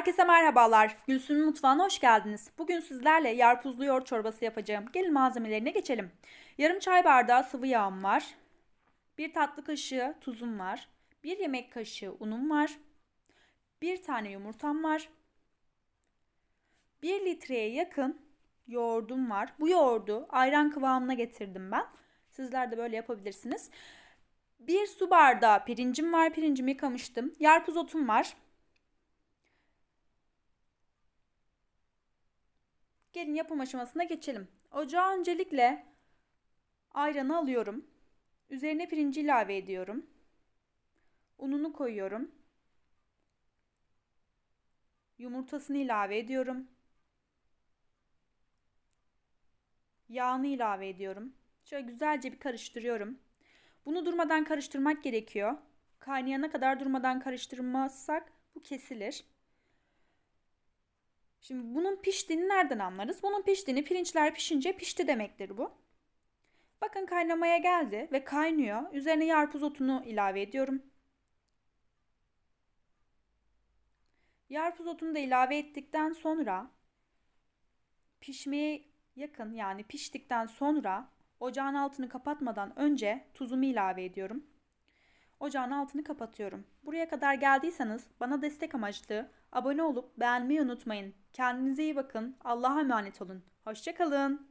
Herkese merhabalar. Gülsüm'ün mutfağına hoş geldiniz. Bugün sizlerle yarpuzlu yoğurt çorbası yapacağım. Gelin malzemelerine geçelim. Yarım çay bardağı sıvı yağım var. Bir tatlı kaşığı tuzum var. Bir yemek kaşığı unum var. Bir tane yumurtam var. Bir litreye yakın yoğurdum var. Bu yoğurdu ayran kıvamına getirdim ben. Sizler de böyle yapabilirsiniz. Bir su bardağı pirincim var. Pirincimi yıkamıştım. Yarpuz otum var. Gelin yapım aşamasına geçelim. Ocağa öncelikle ayranı alıyorum. Üzerine pirinci ilave ediyorum. Ununu koyuyorum. Yumurtasını ilave ediyorum. Yağını ilave ediyorum. Şöyle güzelce bir karıştırıyorum. Bunu durmadan karıştırmak gerekiyor. Kaynayana kadar durmadan karıştırmazsak bu kesilir. Şimdi bunun piştiğini nereden anlarız? Bunun piştiğini pirinçler pişince pişti demektir bu. Bakın kaynamaya geldi ve kaynıyor. Üzerine yarpuz otunu ilave ediyorum. Yarpuz otunu da ilave ettikten sonra pişmeye yakın yani piştikten sonra ocağın altını kapatmadan önce tuzumu ilave ediyorum. Ocağın altını kapatıyorum. Buraya kadar geldiyseniz bana destek amaçlı abone olup beğenmeyi unutmayın. Kendinize iyi bakın. Allah'a emanet olun. Hoşçakalın.